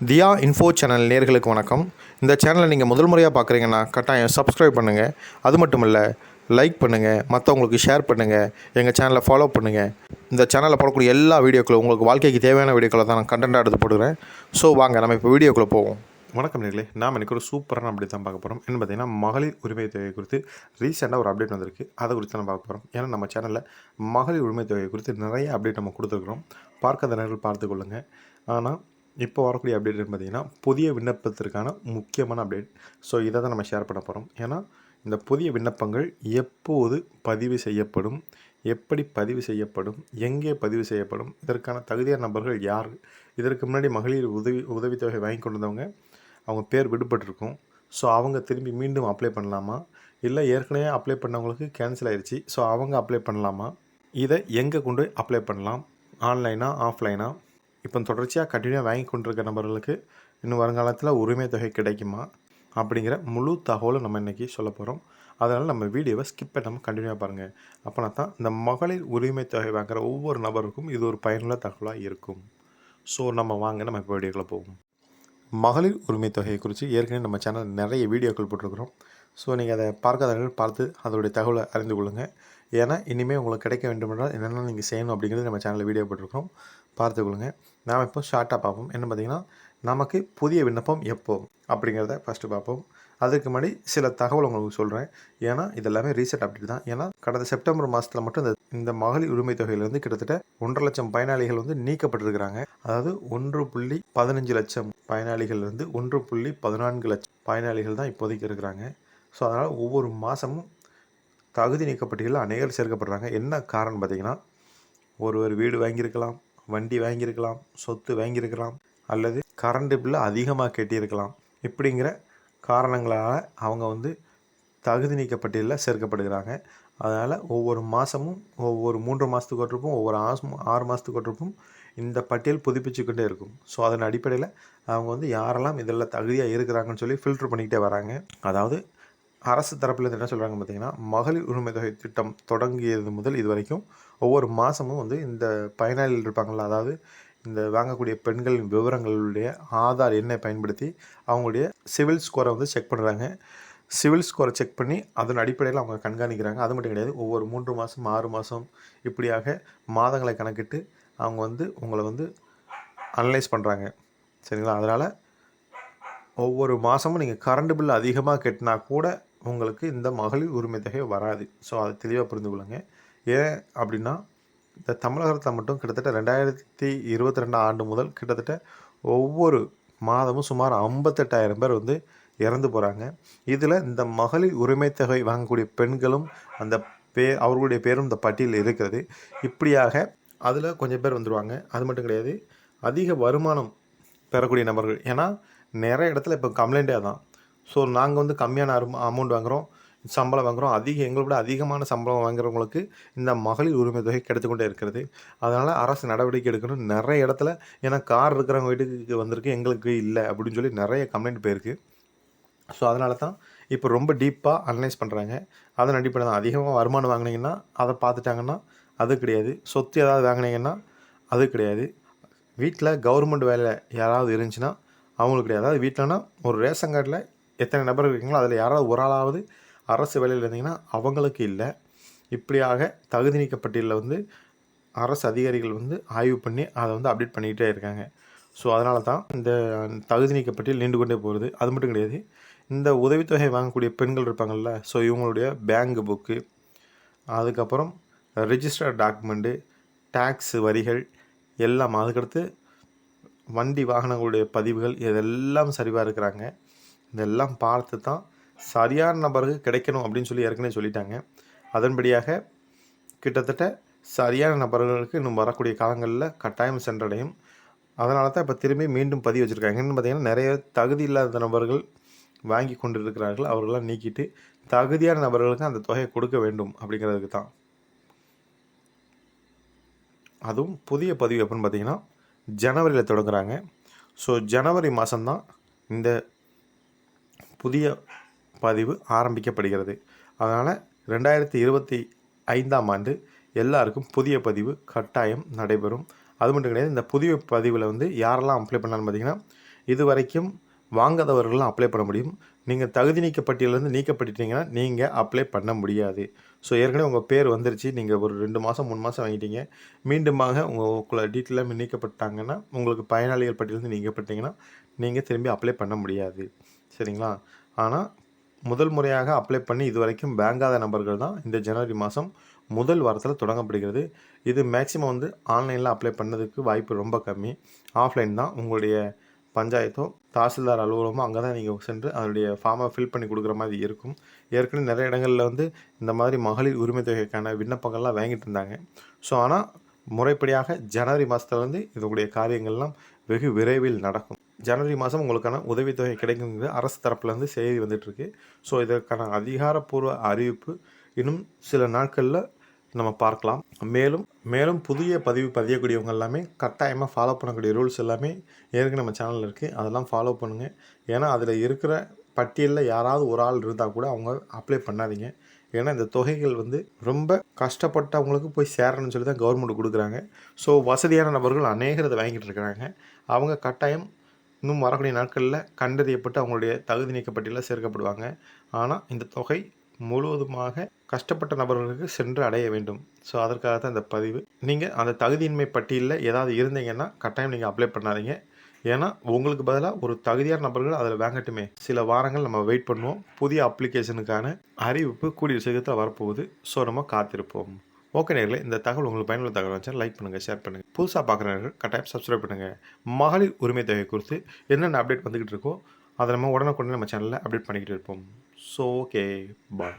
தியா info channel நேர்களுக்கு வணக்கம். இந்த சேனலை நீங்கள் முதல் முறையாக பார்க்குறீங்கன்னா கட்டாயம் சப்ஸ்கிரைப் பண்ணுங்கள் அது மட்டும் இல்லை லைக் பண்ணுங்கள் மற்றவங்களுக்கு ஷேர் பண்ணுங்கள் எங்கள் சேனலை ஃபாலோ பண்ணுங்கள் இந்த சேனலில் போடக்கூடிய எல்லா வீடியோக்களும் உங்களுக்கு வாழ்க்கைக்கு தேவையான வீடியோக்களை தான் நான் கண்டென்ட்டாக எடுத்து போடுறேன். ஸோ வாங்க நம்ம இப்போ வீடியோக்குள்ளே போவோம். வணக்கம் நேர்களே. நாம் எனக்கு ஒரு சூப்பரான அப்டேட் தான் பார்க்க போகிறோம் என்ன பார்த்தீங்கன்னா மகளிர் உரிமை தொகை குறித்து ரீசெண்டாக ஒரு அப்டேட் வந்திருக்கு. அதை குறித்து தான் பார்க்க போகிறோம் ஏன்னா நம்ம சேனலில் மகளிர் உரிமை தொகை குறித்து நிறைய அப்டேட் நம்ம கொடுத்துருக்குறோம். பார்க்காத நேர்கள் பார்த்துக்கொள்ளுங்கள் ஆனால் இப்போ வரக்கூடிய அப்டேட் பார்த்தீங்கன்னா புதிய விண்ணப்பத்திற்கான முக்கியமான அப்டேட் ஸோ இதை தான் நம்ம ஷேர் பண்ண போகிறோம் ஏன்னா இந்த புதிய விண்ணப்பங்கள் எப்போது பதிவு செய்யப்படும் எப்படி பதிவு செய்யப்படும் எங்கே பதிவு செய்யப்படும் இதற்கான தகுதியான நபர்கள் யார் இதற்கு முன்னாடி மகளிர் உதவி உதவித்தொகை வாங்கி கொண்டு வந்தவங்க அவங்க பேர் விடுபட்டிருக்கும். ஸோ அவங்க திரும்பி மீண்டும் அப்ளை பண்ணலாமா? இல்லை ஏற்கனவே அப்ளை பண்ணவங்களுக்கு கேன்சல் ஆயிடுச்சு ஸோ அவங்க அப்ளை பண்ணலாமா? இதை எங்கே கொண்டு போய் அப்ளை பண்ணலாம் ஆன்லைனா ஆஃப்லைனா இப்போ தொடர்ச்சியாக கண்டினியூவாக வாங்கி கொண்டிருக்க நபர்களுக்கு இன்னும் வருங்காலத்தில் உரிமை தொகை கிடைக்குமா அப்படிங்கிற முழு தகவலை நம்ம இன்றைக்கி சொல்ல போகிறோம் அதனால் நம்ம வீடியோவை ஸ்கிப் பண்ணாமல் கண்டினியூவாக பாருங்கள் அப்போனா தான் இந்த மகளிர் உரிமை தொகை வாங்குகிற ஒவ்வொரு நபருக்கும் இது ஒரு பயனுள்ள தகவலாக இருக்கும். ஸோ நம்ம வாங்க நம்ம இப்போ வீடியோக்குள்ளே போவோம். மகளிர் உரிமை தொகையை குறித்து ஏற்கனவே நம்ம சேனல் நிறைய வீடியோக்கள் போட்டிருக்கிறோம். ஸோ நீங்கள் அதை பார்க்காதவர்கள் பார்த்து அதோடைய தகவலை அறிந்து கொள்ளுங்கள் ஏன்னா இனிமேல் உங்களுக்கு கிடைக்க வேண்டுமென்றால் என்னென்ன நீங்கள் செய்யணும் அப்படிங்கிறது நம்ம சேனலில் வீடியோ போட்டிருக்கோம் பார்த்துக்கொள்ளுங்கள் நாம் இப்போ ஷார்ட்டாக பார்ப்போம். என்ன பார்த்தீங்கன்னா நமக்கு புதிய விண்ணப்பம் எப்போ? அப்படிங்கிறத ஃபஸ்ட்டு பார்ப்போம். அதுக்கு முன்னாடி சில தகவல் உங்களுக்கு சொல்கிறேன் ஏன்னா இதெல்லாமே ரீசெட் அப்டேட் தான். ஏன்னா கடந்த செப்டம்பர் மாதத்தில் மட்டும் இந்த இந்த மகளிர் உரிமை தொகையிலேருந்து கிட்டத்தட்ட ஒன்றரை லட்சம் பயனாளிகள் வந்து நீக்கப்பட்டிருக்கிறாங்க. அதாவது ஒன்று புள்ளி பதினஞ்சு லட்சம் பயனாளிகள் இருந்து ஒன்று புள்ளி பதினான்கு லட்சம் பயனாளிகள் தான் இப்போதைக்கு இருக்கிறாங்க. ஸோ அதனால் ஒவ்வொரு மாதமும் தகுதி நீக்கப்பட்டிகளில் அநேகர் சேர்க்கப்படுறாங்க. என்ன காரணம் பார்த்தீங்கன்னா ஒருவர் வீடு வாங்கியிருக்கலாம். வண்டி வாங்கியிருக்கலாம் சொத்து வாங்கியிருக்கலாம் அல்லது கரண்ட் பில்லு அதிகமாக கட்டியிருக்கலாம். இப்படிங்கிற காரணங்களால் அவங்க வந்து தகுதி நீக்க பட்டியலில் சேர்க்கப்படுகிறாங்க. அதனால் ஒவ்வொரு மாதமும் ஒவ்வொரு மூன்று மாதத்துக்கு ஒருப்பும் ஒவ்வொரு ஆசு ஆறு மாதத்துக்கு ஒருப்பும் இந்த பட்டியல் புதுப்பிச்சுக்கிட்டே இருக்கும். ஸோ அதன் அடிப்படையில் அவங்க வந்து யாரெல்லாம் இதில் தகுதியாக இருக்கிறாங்கன்னு சொல்லி ஃபில்ட்ரு பண்ணிக்கிட்டே வராங்க. அதாவது அரசு தரப்பில் என்ன சொல்கிறாங்க பார்த்தீங்கன்னா மகளிர் உரிமை தொகை திட்டம் தொடங்கியது முதல் இது வரைக்கும் ஒவ்வொரு மாதமும் வந்து இந்த பயனாளிகள் இருப்பாங்கள்ல அதாவது இந்த வாங்கக்கூடிய பெண்களின் விவரங்களுடைய ஆதார் எண்ணை பயன்படுத்தி அவங்களுடைய சிவில் ஸ்கோரை வந்து செக் பண்ணுறாங்க சிவில் ஸ்கோரை செக் பண்ணி அதன் அடிப்படையில் அவங்க கண்காணிக்கிறாங்க. அது மட்டும் கிடையாது ஒவ்வொரு மூன்று மாதம் ஆறு மாதம் இப்படியாக மாதங்களை கணக்கிட்டு அவங்க வந்து உங்களை வந்து அனலைஸ் பண்ணுறாங்க சரிங்களா? அதனால் ஒவ்வொரு மாதமும் நீங்கள் கரண்ட் பில் அதிகமாக கட்டினா கூட உங்களுக்கு இந்த மகளிர் உரிமை தொகை வராது. ஸோ அதை தெளிவாக புரிந்து கொள்ளுங்க. ஏன் அப்படின்னா இந்த தமிழகத்தில் மட்டும் கிட்டத்தட்ட ரெண்டாயிரத்தி இருபத்தி ரெண்டாம் ஆண்டு முதல் கிட்டத்தட்ட ஒவ்வொரு மாதமும் சுமார் ஐம்பத்தெட்டாயிரம் பேர் வந்து இறந்து போகிறாங்க இதில் இந்த மகளிர் உரிமை தொகை வாங்கக்கூடிய பெண்களும் அந்த பே அவர்களுடைய பேரும் இந்த பட்டியலில் இருக்கிறது. இப்படியாக அதில் கொஞ்சம் பேர் வந்துடுவாங்க அது மட்டும் கிடையாது. அதிக வருமானம் பெறக்கூடிய நபர்கள். ஏன்னா நிறைய இடத்துல இப்போ கம்ப்ளைண்ட்டே தான் ஸோ நாங்கள் வந்து கம்மியான அமௌண்ட் வாங்குகிறோம் சம்பளம் வாங்குகிறோம் அதிக எங்களை விட அதிகமான சம்பளம் வாங்குறவங்களுக்கு இந்த மகளிர் உரிமை தொகை கிடைத்துக்கொண்டே இருக்கிறது. அதனால் அரசு நடவடிக்கை எடுக்கணும். நிறைய இடத்துல ஏன்னா கார் இருக்கிறவங்க வீட்டுக்கு வந்திருக்கு எங்களுக்கு இல்லை அப்படின்னு சொல்லி நிறைய கம்ப்ளைண்ட் போயிருக்கு. ஸோ அதனால தான் இப்போ ரொம்ப டீப்பாக அனலைஸ் பண்ணுறாங்க அதன் அடிப்படையில் தான் அதிகமாக வருமானம் வாங்கினீங்கன்னா அதை பார்த்துட்டாங்கன்னா அது கிடையாது. சொத்து ஏதாவது வாங்கினீங்கன்னா அது கிடையாது. வீட்டில் கவர்மெண்ட் வேலை யாராவது இருந்துச்சுன்னா அவங்களுக்கு கிடையாது. அதாவது வீட்டிலனா ஒரு ரேஷன் கார்டில் எத்தனை நபர் இருக்கீங்களோ அதில் யாராவது ஒரு ஆளாவது அரசு வேலையில் இருந்தீங்கன்னா அவங்களுக்கு இல்லை. இப்படியாக தகுதி நீக்கப்பட்டியலில் வந்து அரசு அதிகாரிகள் வந்து ஆய்வு பண்ணி அதை வந்து அப்டேட் பண்ணிக்கிட்டே இருக்காங்க. ஸோ அதனால தான் இந்த தகுதி நீக்க பட்டியல் நீண்டு கொண்டே போகிறது அது மட்டும் கிடையாது இந்த உதவித்தொகை வாங்கக்கூடிய பெண்கள் இருப்பாங்கள்ல ஸோ இவங்களுடைய பேங்க் புக்கு அதுக்கப்புறம் ரிஜிஸ்டர் டாக்குமெண்ட்டு டேக்ஸ் வரிகள் எல்லாம் அதுக்கடுத்து வண்டி வாகனங்களுடைய பதிவுகள் இதெல்லாம் சரிவாக இருக்கிறாங்க இதெல்லாம் பார்த்து தான் சரியான நபருக்கு கிடைக்கணும் அப்படின்னு சொல்லி ஏற்கனவே சொல்லிட்டாங்க. அதன்படியாக கிட்டத்தட்ட சரியான நபர்களுக்கு இன்னும் வரக்கூடிய காலங்களில் கட்டாயம் சென்றடையும். அதனால தான் இப்போ திரும்பி மீண்டும் பதிவு வச்சுருக்காங்க. என்னென்னு பார்த்தீங்கன்னா நிறைய தகுதி இல்லாத நபர்கள் வாங்கி கொண்டு இருக்கிறார்கள் அவர்களெலாம் நீக்கிட்டு தகுதியான நபர்களுக்கு அந்த தொகையை கொடுக்க வேண்டும் அப்படிங்கிறதுக்கு தான். அதுவும் புதிய பதிவு எப்படின்னு பார்த்தீங்கன்னா ஜனவரியில் தொடங்குறாங்க. ஸோ ஜனவரி மாதம்தான் இந்த புதிய பதிவு ஆரம்பிக்கப்படுகிறது. அதனால் ரெண்டாயிரத்தி இருபத்தி ஐந்தாம் ஆண்டு எல்லாருக்கும் புதிய பதிவு கட்டாயம் நடைபெறும். அது மட்டும் கிடையாது இந்த புதிய பதிவில் வந்து யாரெல்லாம் அப்ளை பண்ணான்னு பார்த்தீங்கன்னா இது வரைக்கும் வாங்காதவர்கள்லாம் அப்ளை பண்ண முடியும். நீங்கள் தகுதி நீக்க பட்டியலேருந்து நீக்கப்பட்டுட்டீங்கன்னா நீங்கள் அப்ளை பண்ண முடியாது. ஸோ ஏற்கனவே உங்கள் பேர் வந்துருச்சு. நீங்கள் ஒரு ரெண்டு மாதம் மூணு மாதம் வாங்கிட்டீங்க. மீண்டுமாக உங்கள் டீட்டெயிலாக நீக்கப்பட்டாங்கன்னா உங்களுக்கு பயனாளிகள் பட்டியலேருந்து நீக்கப்பட்டீங்கன்னா நீங்கள் திரும்பி அப்ளை பண்ண முடியாது. சரிங்களா? ஆனால் முதல் முறையாக அப்ளை பண்ணி இது வரைக்கும் பேங்காத நபர்கள் தான் இந்த ஜனவரி மாதம் முதல் வாரத்தில் தொடங்கப்படுகிறது. இது மேக்ஸிமம் வந்து ஆன்லைனில் அப்ளை பண்ணதுக்கு வாய்ப்பு ரொம்ப கம்மி. ஆஃப்லைன் தான் உங்களுடைய பஞ்சாயத்தோ தாசில்தார் அலுவலகமோ அங்கே தான் நீங்கள் சென்று அதனுடைய ஃபார்மை ஃபில் பண்ணி கொடுக்குற மாதிரி இருக்கும். ஏற்கனவே நிறைய இடங்களில் வந்து இந்த மாதிரி மகளிர் உரிமை தொகைக்கான விண்ணப்பங்கள்லாம் வாங்கிட்டு இருந்தாங்க. ஸோ ஆனால் முறைப்படியாக ஜனவரி மாதத்துலேருந்து வந்து இதனுடைய காரியங்கள்லாம் வெகு விரைவில் நடக்கும். ஜனவரி மாதம் உங்களுக்கான உதவித்தொகை கிடைக்குங்கிறது அரசு தரப்புலேருந்து செய்தி வந்துட்டுருக்கு. ஸோ இதற்கான அதிகாரப்பூர்வ அறிவிப்பு இன்னும் சில நாட்களில் நம்ம பார்க்கலாம். மேலும் மேலும் புதிய பதிவு பதியக்கூடியவங்க எல்லாமே கட்டாயமாக ஃபாலோ பண்ணக்கூடிய ரூல்ஸ் எல்லாமே ஏற்கனவே நம்ம சேனலில் இருக்குது அதெல்லாம் ஃபாலோ பண்ணுங்கள் ஏன்னா அதில் இருக்கிற பட்டியலில் யாராவது ஒரு ஆள் இருந்தால் கூட அவங்க அப்ளை பண்ணாதீங்க. ஏன்னா இந்த தொகைகள் வந்து ரொம்ப கஷ்டப்பட்டவங்களுக்கு போய் சேரணும்னு சொல்லி தான் கவர்மெண்ட் கொடுக்குறாங்க. ஸோ வசதியான நபர்கள் அநேகர் இதை வாங்கிட்டு இருக்கிறாங்க அவங்க கட்டாயம் இன்னும் வரக்கூடிய நாட்களில் கண்டறியப்பட்டு அவங்களுடைய தகுதி நீக்கப்பட்டியலில் சேர்க்கப்படுவாங்க. ஆனால் இந்த தொகை முழுவதுமாக கஷ்டப்பட்ட நபர்களுக்கு சென்று அடைய வேண்டும். ஸோ அதற்காக தான் இந்த பதிவு. நீங்கள் அந்த தகுதியின்மை பட்டியலில் ஏதாவது இருந்தீங்கன்னா கட்டாயம் நீங்கள் அப்ளை பண்ணாதீங்க. ஏன்னா உங்களுக்கு பதிலாக ஒரு தகுதியான நபர்கள் அதில் வாங்கட்டுமே சில வாரங்கள் நம்ம வெயிட் பண்ணுவோம். புதிய அப்ளிகேஷனுக்கான அறிவிப்பு கூடிய சீக்கிரத்தில் வரப்போகுது. ஸோ நம்ம காத்திருப்போம். ஓகே நேர்களை இந்த தகவல் உங்களுக்கு பயனுள்ள தகவல் வச்சா லைக் பண்ணுங்கள் ஷேர் பண்ணுங்கள் புதுசாக பார்க்குறவர்கள் கட்டாயம் சப்ஸ்கிரைப் பண்ணுங்கள் மகளிர் உரிமை தொகை குறித்து என்னென்ன அப்டேட் வந்துக்கிட்டு இருக்கோ அதை நம்ம உடனுக்குடனே நம்ம சேனலில் அப்டேட் பண்ணிக்கிட்டு இருப்போம். So okay bye